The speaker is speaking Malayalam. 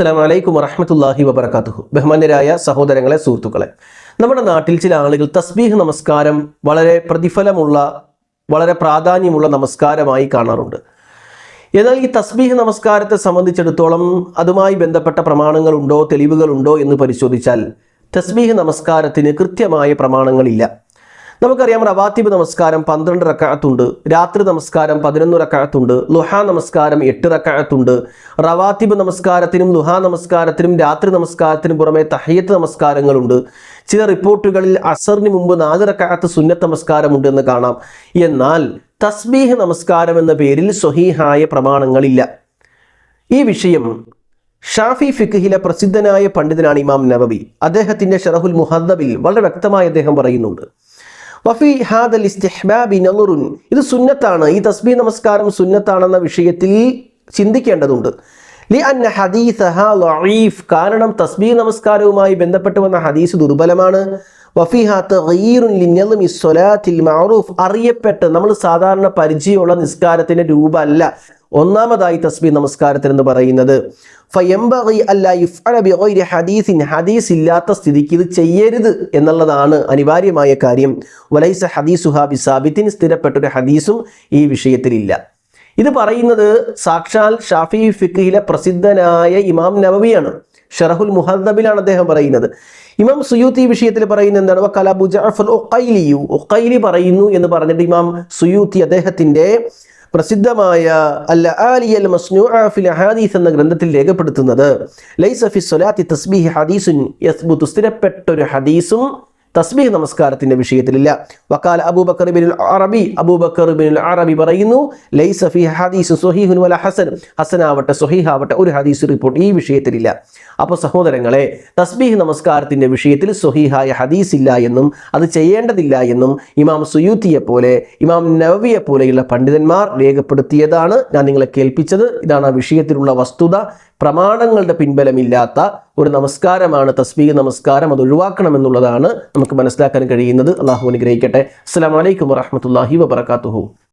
അസ്സാം വറഹമത്തല്ലാഹി വബർക്കാത്തുഹു ബഹുമാന്യരായ സഹോദരങ്ങളെ സുഹൃത്തുക്കളെ നമ്മുടെ നാട്ടിൽ ചില ആളുകൾ തസ്ബീഹ് നമസ്കാരം വളരെ പ്രതിഫലമുള്ള വളരെ പ്രാധാന്യമുള്ള നമസ്കാരമായി കാണാറുണ്ട്. എന്നാൽ ഈ തസ്ബീഹ് നമസ്കാരത്തെ സംബന്ധിച്ചിടത്തോളം അതുമായി ബന്ധപ്പെട്ട പ്രമാണങ്ങളുണ്ടോ തെളിവുകളുണ്ടോ എന്ന് പരിശോധിച്ചാൽ തസ്ബീഹ് നമസ്കാരത്തിന് കൃത്യമായ പ്രമാണങ്ങളില്ല. നമുക്കറിയാം റവാത്തിബ് നമസ്കാരം പന്ത്രണ്ട് റക്കാത്തുണ്ട് രാത്രി നമസ്കാരം പതിനൊന്ന് റക്കാത്തുണ്ട് ലുഹാ നമസ്കാരം എട്ട് റക്കാത്തുണ്ട് റവാത്തിബ് നമസ്കാരത്തിനും ലുഹാ നമസ്കാരത്തിനും രാത്രി നമസ്കാരത്തിനും പുറമെ തഹയ്യത്ത് നമസ്കാരങ്ങളുണ്ട്. ചില റിപ്പോർട്ടുകളിൽ അസറിന് മുമ്പ് നാല് റക്കാത്ത് സുന്നത്ത് നമസ്കാരമുണ്ട് എന്ന് കാണാം. എന്നാൽ തസ്ബീഹ് നമസ്കാരം എന്ന പേരിൽ സ്വഹീഹായ പ്രമാണങ്ങളില്ല. ഈ വിഷയം ഷാഫി ഫിഖിലെ പ്രസിദ്ധനായ പണ്ഡിതനാണ് ഇമാം നവവി അദ്ദേഹത്തിന്റെ ഷറഹുൽ മുഹദ്ദബിൽ വളരെ വ്യക്തമായി അദ്ദേഹം പറയുന്നുണ്ട്. വഫി ഹാദൽ ഇസ്തിഹ്ബാബി നളുറുൻ ഇത് സുന്നത്താണ്. ഈ തസ്ബീ നമസ്കാരം സുന്നത്താണെന്ന വിഷയത്തിൽ ചിന്തിക്കേണ്ടതുണ്ട്. ലി അന്ന ഹദീസഹ ലഈഫ്. കാരണം തസ്ബീ നമസ്കാരവുമായി ബന്ധപ്പെട്ട് വന്ന ഹദീസ് ദുർബലമാണ്. വഫിഹ തഗയീറുൻ ലിനൽമി സ്വലാത്തിൽ മഅറൂഫ്. അറിയപ്പെട്ട് നമ്മൾ സാധാരണ പരിചയമുള്ള നിസ്കാരത്തിന്റെ രൂപമല്ല. ഒന്നാമതായി തസ്ബി നമസ്കാരത്തിൽ എന്ന് പറയുന്നത് ഹദീസിൻ ഹദീസ് ഇല്ലാത്ത സ്ഥിതിക്ക് ഇത് ചെയ്യരുത് എന്നുള്ളതാണ് അനിവാര്യമായ കാര്യം. വലൈസ ഹദീസുഹ സ്ഥിരപ്പെട്ട സ്ഥിരപ്പെട്ടൊരു ഹദീസും ഈ വിഷയത്തിലില്ല. ഇത് പറയുന്നത് സാക്ഷാൽ ഷാഫി ഫിഖിലെ പ്രസിദ്ധനായ ഇമാം നവവിയാണ് ഷറഹുൽ മുഹദ്ദബിലാണ് അദ്ദേഹം പറയുന്നത്. ഇമാം സുയൂത്തി വിഷയത്തിൽ പറയുന്നത് എന്താണ്? വക്കല ജഅഫർ ഒക്കൈലിയു ഒക്കൈലി പറയുന്നു എന്ന് പറഞ്ഞിട്ട് ഇമാം സുയൂത്തി അദ്ദേഹത്തിന്റെ പ്രസിദ്ധമായ അല്ല ആലിയൽ മസ്നൂഅ ഫിൽ ഹദീസ് എന്ന ഗ്രന്ഥത്തിൽ രേഖപ്പെടുത്തുന്നത്. ലൈസ ഫി സ്വലാത്തി തസ്ബീഹ് ഹദീസുൻ യസ്ബുതു. സ്ഥിരപ്പെട്ടൊരു ഹദീസും തസ്ബീഹ് നമസ്കാരത്തിന്റെ വിഷയത്തിലില്ല. വക്കാൽ അബൂബക്കർ ബിൻ അറബി അബൂബക്കർ ബിൻ അറബി പറയുന്നു ലൈസ ഫി ഹദീസ് സ്വഹീഹുൻ വല ഹസൻ. ഹസൻ ഹസനാവട്ടെ ആവട്ടെ ഒരു ഹദീസ് റിപ്പോർട്ട് ഈ വിഷയത്തിലില്ല. അപ്പോൾ സഹോദരങ്ങളെ തസ്ബീഹ് നമസ്കാരത്തിന്റെ വിഷയത്തിൽ സ്വഹീഹായ ഹദീസ് ഇല്ല എന്നും അത് ചെയ്യേണ്ടതില്ല എന്നും ഇമാം സുയൂത്തിയെ പോലെ ഇമാം നവവിയെ പോലെയുള്ള പണ്ഡിതന്മാർ രേഖപ്പെടുത്തിയതാണ് ഞാൻ നിങ്ങളെ കേൾപ്പിച്ചത്. ഇതാണ് ആ വിഷയത്തിലുള്ള വസ്തുത. പ്രമാണങ്ങളുടെ പിൻബലമില്ലാത്ത ഒരു നമസ്കാരമാണ് തസ്ബീഹ് നമസ്കാരം അത് ഒഴിവാക്കണമെന്നുള്ളതാണ് നമുക്ക് മനസ്സിലാക്കാൻ കഴിയുന്നത്. അള്ളാഹു അനുഗ്രഹിക്കട്ടെ. അസ്സാം വലൈക്കും വറഹമത്തല്ലാഹി വബർക്കാത്തുഹു